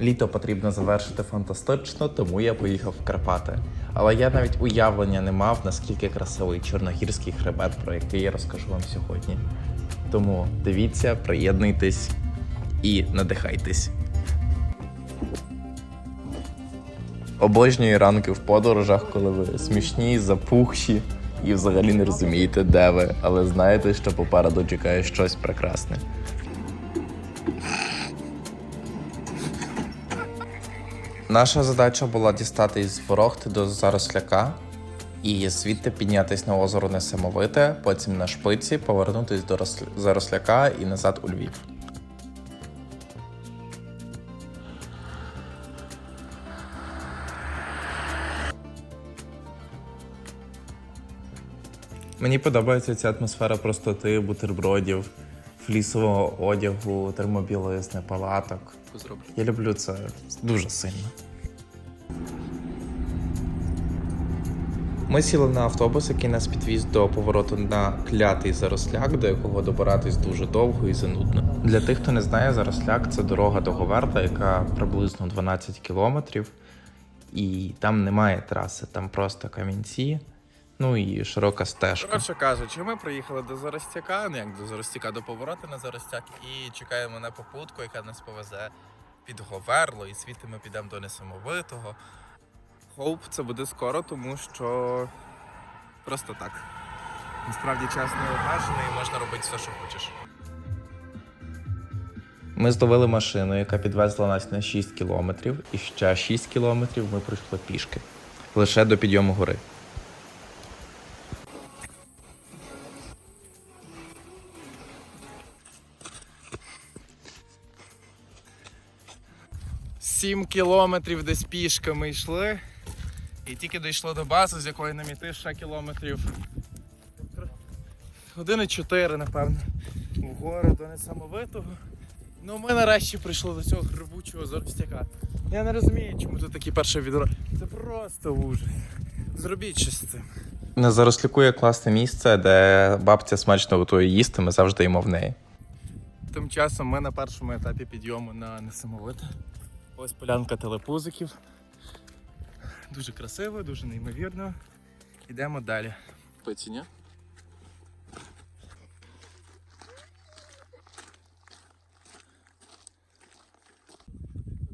Літо потрібно завершити фантастично, тому я поїхав в Карпати. Але я навіть уявлення не мав, наскільки красивий чорногірський хребет, про який я розкажу вам сьогодні. Тому дивіться, приєднуйтесь і надихайтесь. Обожнюю ранки в подорожах, коли ви смішні, запухші і взагалі не розумієте, де ви, але знаєте, що попереду чекає щось прекрасне. Наша задача була дістати із Ворохти до Заросляка і звідти піднятись на озеро Несамовите, потім на шпиці, повернутись до Рос- Заросляка і назад у Львів. Мені подобається ця атмосфера простоти, бутербродів, флісового одягу, термобілизни, палаток. Я люблю це дуже сильно. Ми сіли на автобус, який нас підвіз до повороту на клятий заросляк, до якого добиратись дуже довго і занудно. Для тих, хто не знає, заросляк це дорога до Говерла, яка приблизно 12 кілометрів, і там немає траси, там просто камінці, ну і широка стежка. Коротше кажучи, ми приїхали до Заростяка, ну як до Заростяка, до повороту на Заростяк, і чекаємо на попутку, яка нас повезе під Говерло, і звідти ми підемо до Несамовитого. Хоуп це буде скоро, тому що просто так. Насправді час не обмежений і можна робити все, що хочеш. Ми зловили машину, яка підвезла нас на 6 кілометрів, і ще 6 кілометрів ми пройшли пішки. Лише до підйому гори. Сім кілометрів десь пішки ми йшли. І тільки дійшло до бази, з якої нам іти ще кілометрів. Години чотири, напевно. Вгору до несамовитого. Ну, ми нарешті прийшли до цього грибучого зоростяка. Я не розумію, чому тут такі перші відро. Це просто ужас. Зробіть щось з цим. На заросляку є класне місце, де бабця смачно готує їсти, ми завжди їмо в неї. Тим часом ми на першому етапі підйому на несамовите. Ось полянка телепузиків. Дуже красиво, дуже неймовірно. Йдемо далі. Пиціня.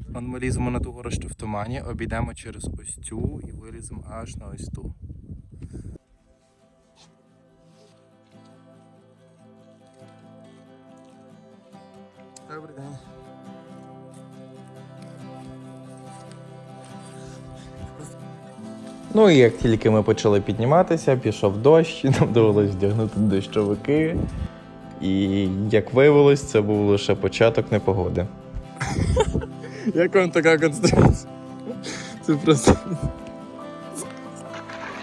Вон ми ліземо на ту гору, що в тумані, обійдемо через ось цю і виліземо аж на ось ту. Добрий день. Ну і як тільки ми почали підніматися, пішов дощ, і нам довелось вдягнути дощовики. І як виявилось, це був лише початок непогоди. Як вам така конструкція? Це просто.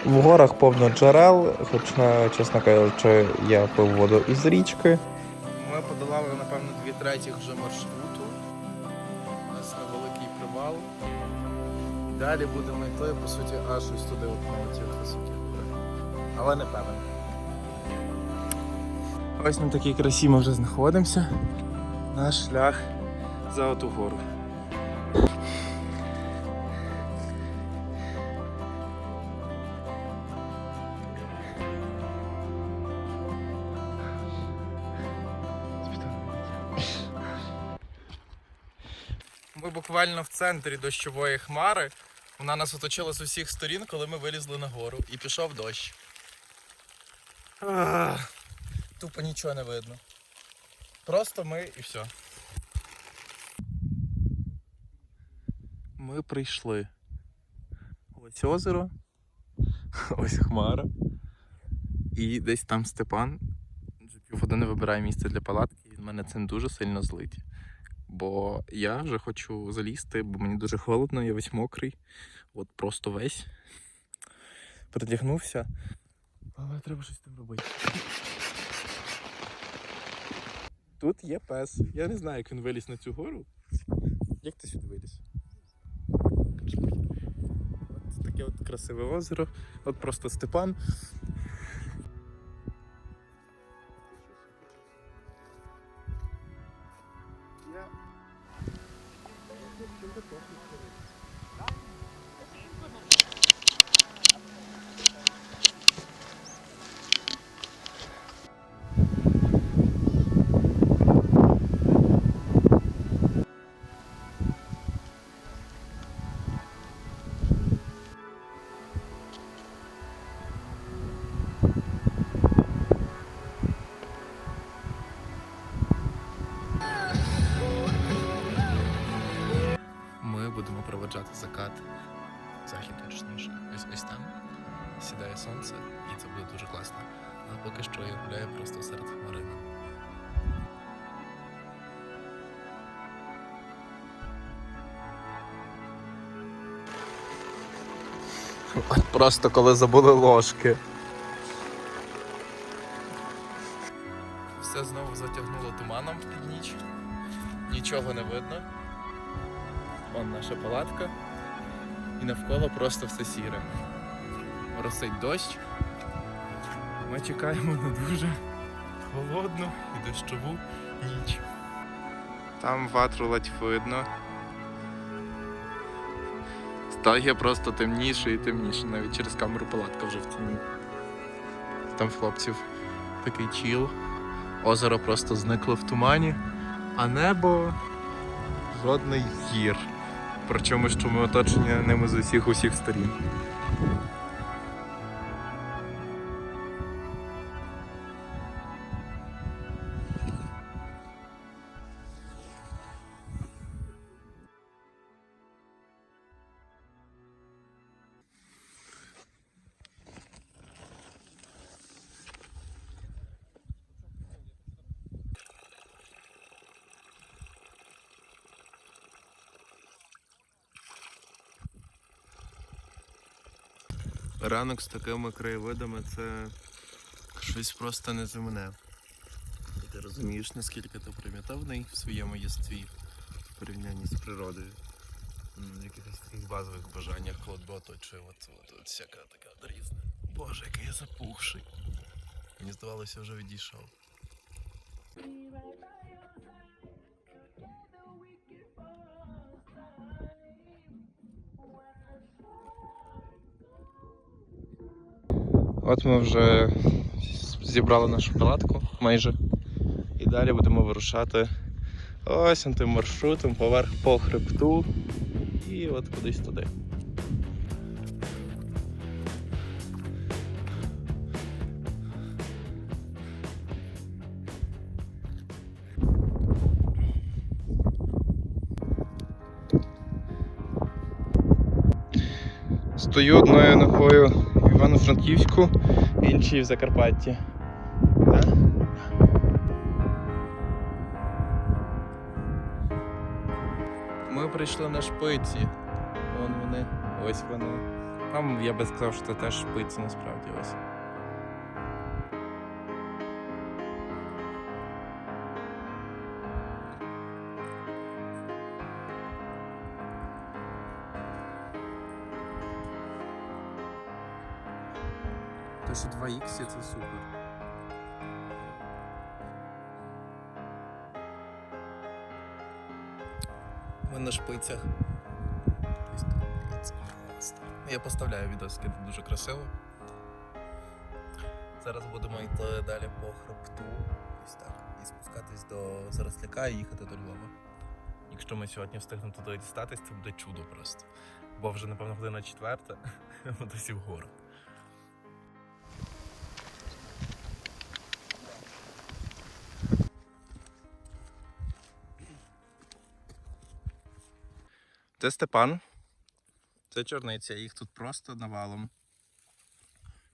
В горах повно джерел, хоча, чесно кажучи, я пив воду із річки. Ми подолали, напевно, дві третіх вже маршруту. Далі будемо йти, по суті, аж ось туди от на суті. Але не певен. Ось на такій красі ми вже знаходимося. Наш шлях за оту гору. Буквально в центрі дощової хмари. Вона нас оточила з усіх сторін, коли ми вилізли на гору і пішов дощ. Тупо нічого не видно. Просто ми і все. Ми прийшли. Ось озеро, ось хмара. І десь там Степан. Вже півгодини вибирає місце для палатки, і в мене це дуже сильно злить. Бо я вже хочу залізти, бо мені дуже холодно, я весь мокрий. От просто весь. Придягнувся. Але треба щось з тим робити. Тут є пес. Я не знаю, як він виліз на цю гору. Як ти сюди виліз? От таке от красиве озеро. От просто Степан. সুন্দর просто коли забули ложки. Все знову затягнуло туманом під ніч. Нічого не видно. Вон наша палатка. І навколо просто все сіре. Росить дощ. Ми чекаємо на дуже холодну і дощову ніч. Там ватру ледь видно. Стає просто темніше і темніше, навіть через камеру палатка вже в тіні. Там хлопців такий чіл. Озеро просто зникло в тумані, а небо жодний гір. Причому що ми оточені ними з усіх усіх сторін. Ранок з такими краєвидами це щось просто неземне. І ти розумієш, наскільки ти примітивний в своєму єстві в порівнянні з природою. Якихось таких базових бажаннях, тебе оточує от, от, от всяка така дрізна. Боже, який я запухший. Мені здавалося, вже відійшов. От ми вже зібрали нашу палатку майже. І далі будемо вирушати ось тим маршрутом поверх по хребту і от кудись туди. Стою одною ногою в Івано-Франківську, іншій в Закарпатті. Ми прийшли на шпиці. Вон вони, ось вони. Там я би сказав, що це теж шпиці насправді ось. Те, що 2х це супер. Ми на шпицях. Це. Я поставляю відео, скільки дуже красиво. Зараз будемо йти далі по хребту. Ось так. І спускатись до Заросляка і їхати до Львова. Якщо ми сьогодні встигнемо туди дістатись, це буде чудо просто. Бо вже, напевно, година четверта, ми досі вгору. Це Степан. Це чорниця, їх тут просто навалом.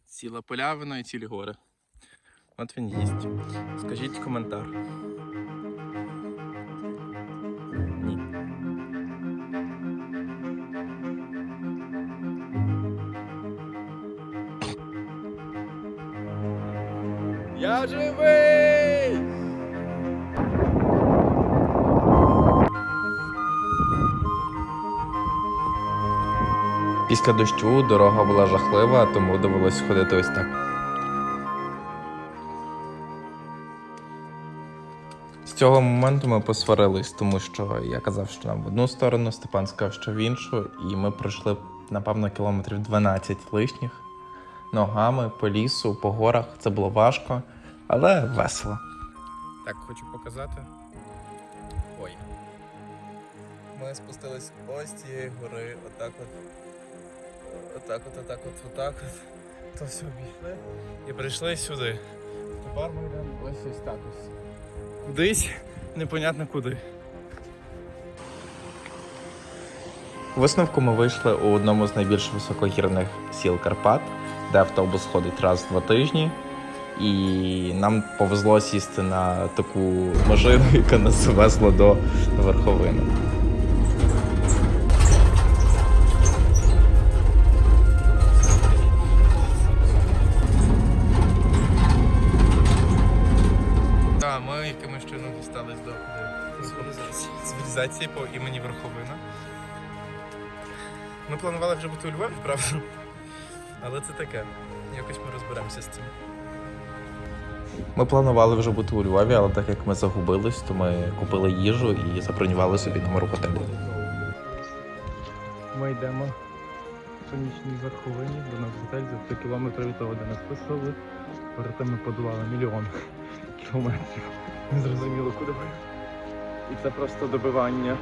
Ціла полявина і цілі гори. От він їсть. Скажіть коментар. Після дощу дорога була жахлива, тому довелось ходити ось так. З цього моменту ми посварились, тому що я казав, що нам в одну сторону, Степан сказав, що в іншу, і ми пройшли, напевно, кілометрів 12 лишніх ногами по лісу, по горах. Це було важко, але весело. Так, хочу показати. Ой. Ми спустились ось цієї гори, отак от. Отак от, отак от, отак от. То все обійшли. І прийшли сюди. Тепер ми йдемо ось ось так ось. Кудись, непонятно куди. Висновку ми вийшли у одному з найбільш високогірних сіл Карпат, де автобус ходить раз в два тижні. І нам повезло сісти на таку машину, яка нас завезла до верховини. Цивілізації по імені Верховина. Ми планували вже бути у Львові, правда? Але це таке. Якось ми розберемося з цим. Ми планували вже бути у Львові, але так як ми загубились, то ми купили їжу і забронювали собі номер у готелі. Ми йдемо по нічній верховині, до нас готель за 3 кілометри від того, де нас писали. Перед тим ми подолали мільйон кілометрів. Не зрозуміло, куди ми. І це просто добивання.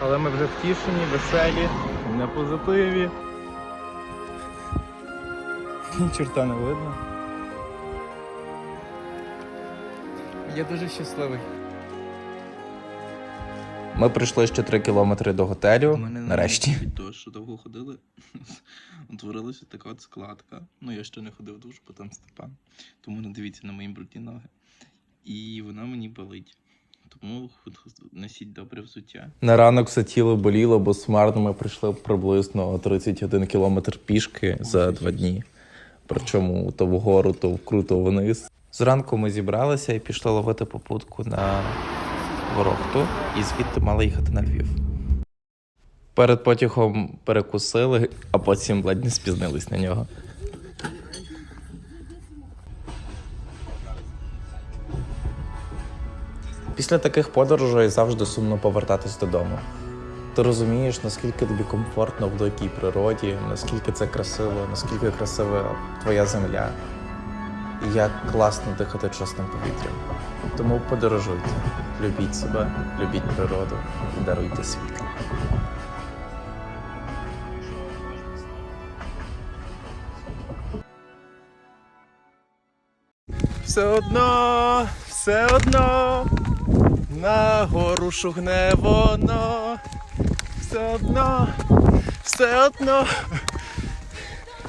Але ми вже втішені, веселі, на позитиві. Ні чорта не видно. Я дуже щасливий. Ми прийшли ще 3 кілометри до готелю. Нарешті. Від того, що довго ходили, утворилася така от складка. Ну, я ще не ходив душ, бо там Степан. Тому не дивіться на мої брудні ноги. І вона мені болить. Тому носіть добре взуття. На ранок все тіло боліло, бо смарно ми прийшли приблизно 31 кілометр пішки за два дні. Причому то вгору, то круто вниз. Зранку ми зібралися і пішли ловити попутку на Ворохту, і звідти мали їхати на Львів. Перед потягом перекусили, а потім ледь не спізнились на нього. Після таких подорожей завжди сумно повертатись додому. Ти розумієш, наскільки тобі комфортно в дикій природі, наскільки це красиво, наскільки красива твоя земля, і як класно дихати чесним повітрям. Тому подорожуйте, любіть себе, любіть природу і даруйте світло. Все одно, все одно, на гору шугне воно. Все одно, все одно,